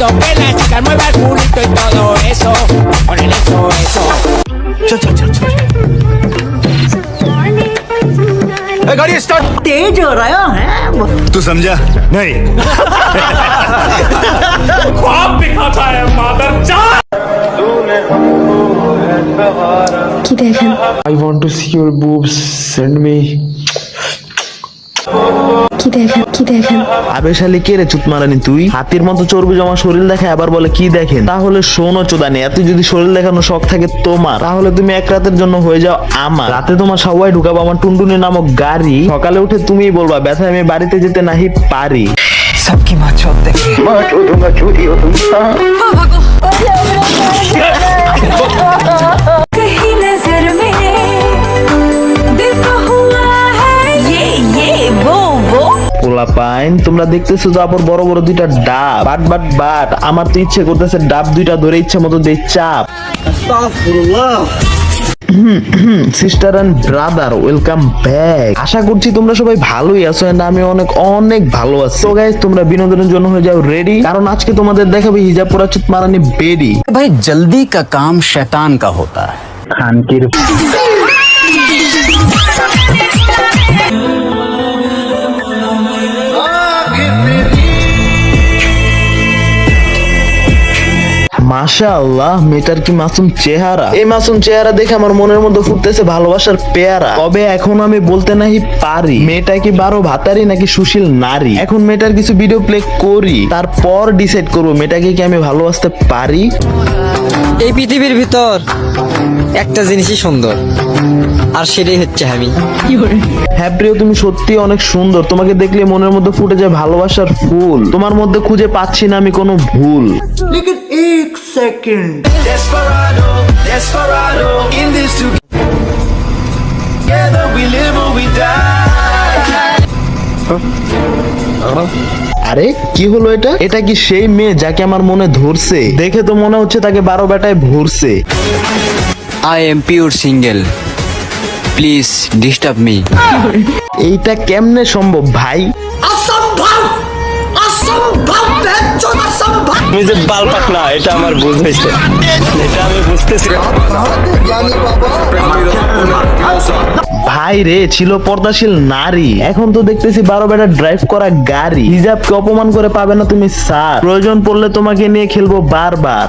culito, que la chica mueva el culito y todo eso, con el eso, eso. cha, cha. तेज हो रहा है तू समझा नहीं ख्वाब दिखाता है मादर की देखें I want to see your boobs send me কি দেখেন কি দেখেন আবেশালি কে রে চুত মারানি তুই হাতির মতো চর্বি জমা শরীর দেখায় আবার বলে কি দেখেন তাহলে শোনো চোদানি এত যদি শরীর দেখানো শখ থাকে তোমার তাহলে তুমি এক রাতের জন্য হয়ে যাও আমার রাতে তোমার সবাই ঢুকাবো আমার টুনটুনি নামক গাড়ি সকালে উঠে তুমিই বলবা ব্যথা আমি বাড়িতে যেতে নাহি পারি कहीं नजर তোমরা দেখতেছো যে আবার বড় বড় দুইটা ডাব। বাট বাট বাট আমার তো ইচ্ছে করতেছে ডাব দুইটা ধরে ইচ্ছে মতো দেই চাপ। Sister and brother welcome back আশা করছি তোমরা সবাই ভালোই আছো এন্ড আমি অনেক অনেক ভালো আছি। তো গাইস তোমরা বিনোদনের জন্য হয়ে যাও রেডি কারণ আজকে তোমাদের দেখাবো হিজাব পরা চুত মারানি বেডি। ভাই জলদি কা কাম শয়তান কা হোতা। খানকির খানকির মাশাআল্লাহ, মেয়েটার কি মাসুম চেহারা? এই মাসুম চেহারা দেখে আমার মনের মধ্যে ফুটতেছে ভালোবাসার পেয়ারা। তবে এখন আমি বলতে নাহি পারি, মেয়েটা কি বারো ভাতারি নাকি সুশীল নারী? এখন মেয়েটার কিছু ভিডিও প্লে করি, তারপর ডিসাইড করব, মেয়েটাকে কি আমি ভালোবাসতে পারি? এই পৃথিবীর ভিতর একটা জিনিসই সুন্দর। আর সেটাই হচ্ছে আমি হ্যাঁ প্রিয় তুমি সত্যি অনেক সুন্দর। তোমাকে দেখলে মনের মধ্যে ফুটে যায় ভালোবাসার ফুল। তোমার মধ্যে খুঁজে পাচ্ছি না আমি কোনো ভুল। আরে কি হলো এটা? এটা কি সেই মেয়ে যাকে আমার মনে ধরছে? দেখে তো মনে হচ্ছে তাকে বারো বেটায় ভরছে। I am pure single please disturb me এইটা কেমনে সম্ভব ভাই? অসম্ভব! অসম্ভব তুমি যে বাল পাকনা এটা আমার এটা আমি বুঝতেছি ভাই রে ছিল পর্দাশীল নারী। এখন তো দেখতেছি বারো বেটা ড্রাইভ করা গাড়ি। হিজাবকে অপমান করে পাবে না তুমি স্যার। প্রয়োজন পড়লে তোমাকে নিয়ে খেলব বারবার।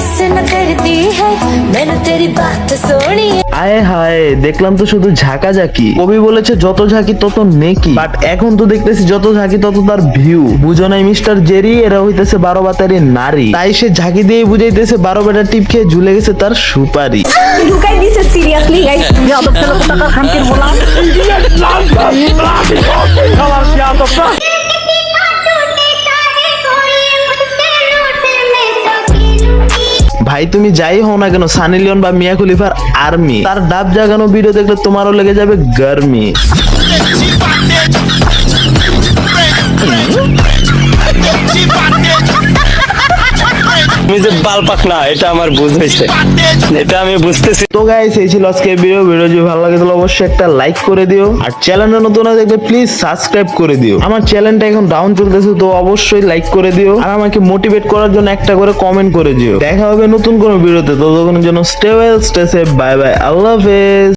इम्प्रेस न करती है मैंने तेरी बात सुनी है আয় হায় দেখলাম তো শুধু ঝাঁকাঝাঁকি কবি বলেছে যত ঝাঁকি তত নেকি বাট এখন তো দেখতেছি যত ঝাঁকি তত তার ভিউ বুঝো নাই মিস্টার জেরি এরা হইতেছে বারো বাতারি নারী তাই সে ঝাঁকি দিয়ে বুঝাইতেছে বারো বেটা টিপ খেয়ে ঝুলে গেছে তার সুপারি ঢুকাই দিছে সিরিয়াসলি গাইস যাদব ছেলে কোথাকার খানকির বলা ভাই তুমি যাই হও না কেন সানি লিওন বা মিয়া খলিফার আর্মি তার ডাব জাগানো ভিডিও দেখলে তোমারও লেগে যাবে গরমি তুমি যে বাল পাকনা এটা আমার বুঝ হয়েছে। এটা আমি বুঝতেছি। তো গাইস এই ছিল আজকে ভিডিও ভিডিও যদি ভালো লাগে, তাহলে অবশ্যই একটা লাইক করে দিও। আর চ্যানেলটা নতুন না দেখলে প্লিজ সাবস্ক্রাইব করে দিও। আমার চ্যানেলটা এখন ডাউন চলতেছে, তো অবশ্যই লাইক করে দিও। আর আমাকে মোটিভেট করার জন্য একটা করে কমেন্ট করে দিও। দেখা হবে নতুন কোনো ভিডিওতে ততক্ষণের জন্য stay well stay safe bye bye আল্লাহ হাফেজ